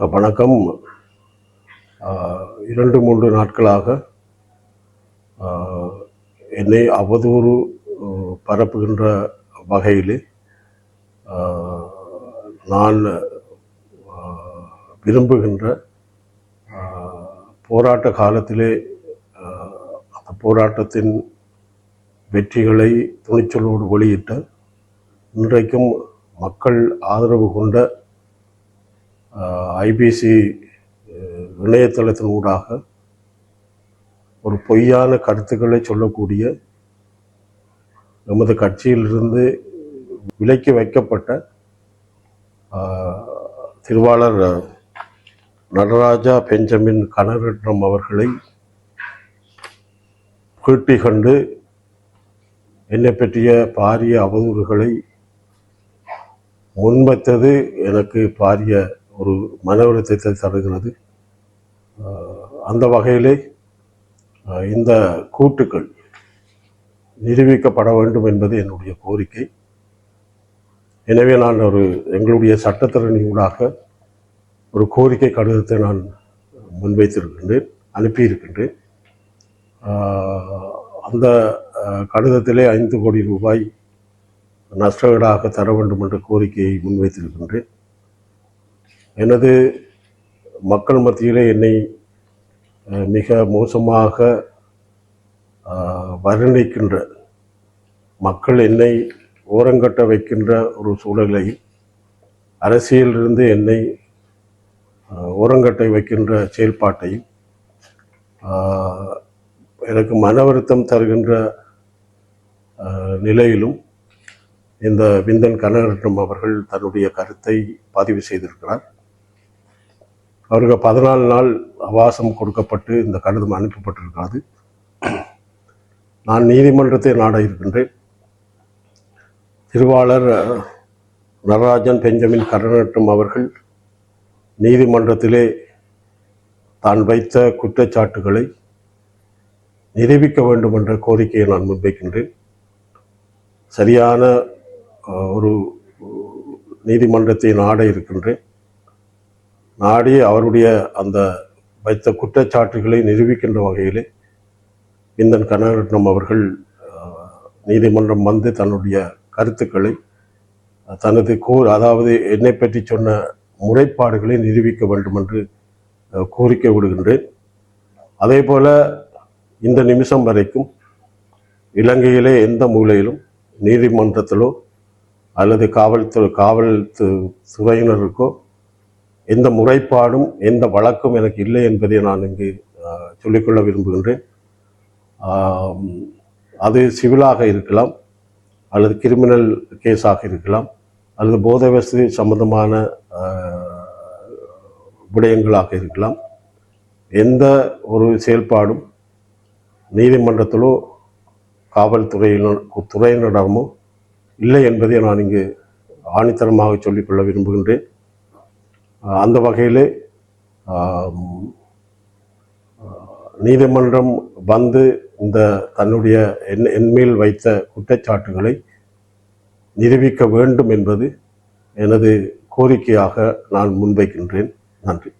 வணக்கம். இரண்டு மூன்று நாட்களாக என்னை அவதூறு பரப்புகின்ற வகையில் நான் விரும்புகின்ற போராட்ட காலத்திலே அந்த போராட்டத்தின் வெற்றிகளை துணிச்சலோடு வெளியிட்ட இன்றைக்கும் மக்கள் ஆதரவு கொண்ட ஐபிசி இணையதளத்தின் ஊடாக ஒரு பொய்யான கருத்துக்களை சொல்லக்கூடிய நமது கட்சியிலிருந்து விலக்கி வைக்கப்பட்ட திருவாளர் நடராஜா பெஞ்சமின் கனரட்னம் அவர்களை கேட்டி கண்டு என்னை பற்றிய பாரிய அவதூறுகளை முன்வைத்தது எனக்கு பாரிய ஒரு மன வருத்தத்தை தருகிறது. அந்த வகையிலே இந்த கூட்டுக்கள் நிரூபிக்கப்பட வேண்டும் என்பது என்னுடைய கோரிக்கை. எனவே நான் ஒரு எங்களுடைய சட்டத்திறனி ஊடாக ஒரு கோரிக்கை கடிதத்தை நான் முன்வைத்திருக்கின்றேன் அனுப்பியிருக்கின்றேன். அந்த கடிதத்திலே ஐந்து கோடி ரூபாய் நஷ்டஈடாக தர வேண்டும் என்ற கோரிக்கையை முன்வைத்திருக்கின்றேன். எனது மக்கள் மத்தியிலே என்னை மிக மோசமாக வர்ணிக்கின்ற மக்கள் என்னை ஓரங்கட்ட வைக்கின்ற ஒரு சூழலை அரசியலிருந்து என்னை ஓரங்கட்டை வைக்கின்ற செயல்பாட்டை எனக்கு மன வருத்தம் தருகின்ற நிலையிலும் இந்த விந்தன் கனகரட்னம் அவர்கள் தன்னுடைய கருத்தை பதிவு செய்திருக்கிறார். அவருக்கு பதினாலு நாள் அவாசம் கொடுக்கப்பட்டு இந்த கடிதம் அனுப்பப்பட்டிருக்காது. நான் நீதிமன்றத்தை நாட இருக்கின்றேன். திருவாளர் நடராஜன் பெஞ்சமின் கருணட்டம் அவர்கள் நீதிமன்றத்திலே தான் வைத்த குற்றச்சாட்டுகளை நிரூபிக்க வேண்டும் என்ற கோரிக்கையை நான் முன்வைக்கின்றேன். சரியான ஒரு நீதிமன்றத்தை நாட இருக்கின்றேன். நாடி அவருடைய அந்த வைத்த குற்றச்சாட்டுகளை நிரூபிக்கின்ற வகையிலே இந்தன் கனகரட்னம் அவர்கள் நீதிமன்றம் வந்து தன்னுடைய கருத்துக்களை தனது கோர் அதாவது என்னை பற்றி சொன்ன முறைப்பாடுகளை நிரூபிக்க வேண்டும் என்று கோரிக்கை விடுகின்றேன். அதே போல் இந்த நிமிஷம் வரைக்கும் இலங்கையிலே எந்த மூலையிலும் நீதிமன்றத்திலோ அல்லது காவல்துறை காவல் து- துறையினருக்கோ எந்த முறைப்பாடும் எந்த வழக்கும் எனக்கு இல்லை என்பதை நான் இங்கு சொல்லிக்கொள்ள விரும்புகின்றேன். அது சிவிலாக இருக்கலாம் அல்லது கிரிமினல் கேஸாக இருக்கலாம் அல்லது போதை வசதி சம்பந்தமான விடயங்களாக இருக்கலாம். எந்த ஒரு செயல்பாடும் நீதிமன்றத்திலோ காவல்துறையினர் துறையினரிடமோ இல்லை என்பதை நான் இங்கு ஆணித்தரமாக சொல்லிக்கொள்ள விரும்புகின்றேன். அந்த வகையிலே நீதிமன்றம் வந்து இந்த தன்னுடைய என் என்மேல் வைத்த குற்றச்சாட்டுகளை நிரூபிக்க வேண்டும் என்பது எனது கோரிக்கையாக நான் முன்வைக்கின்றேன். நன்றி.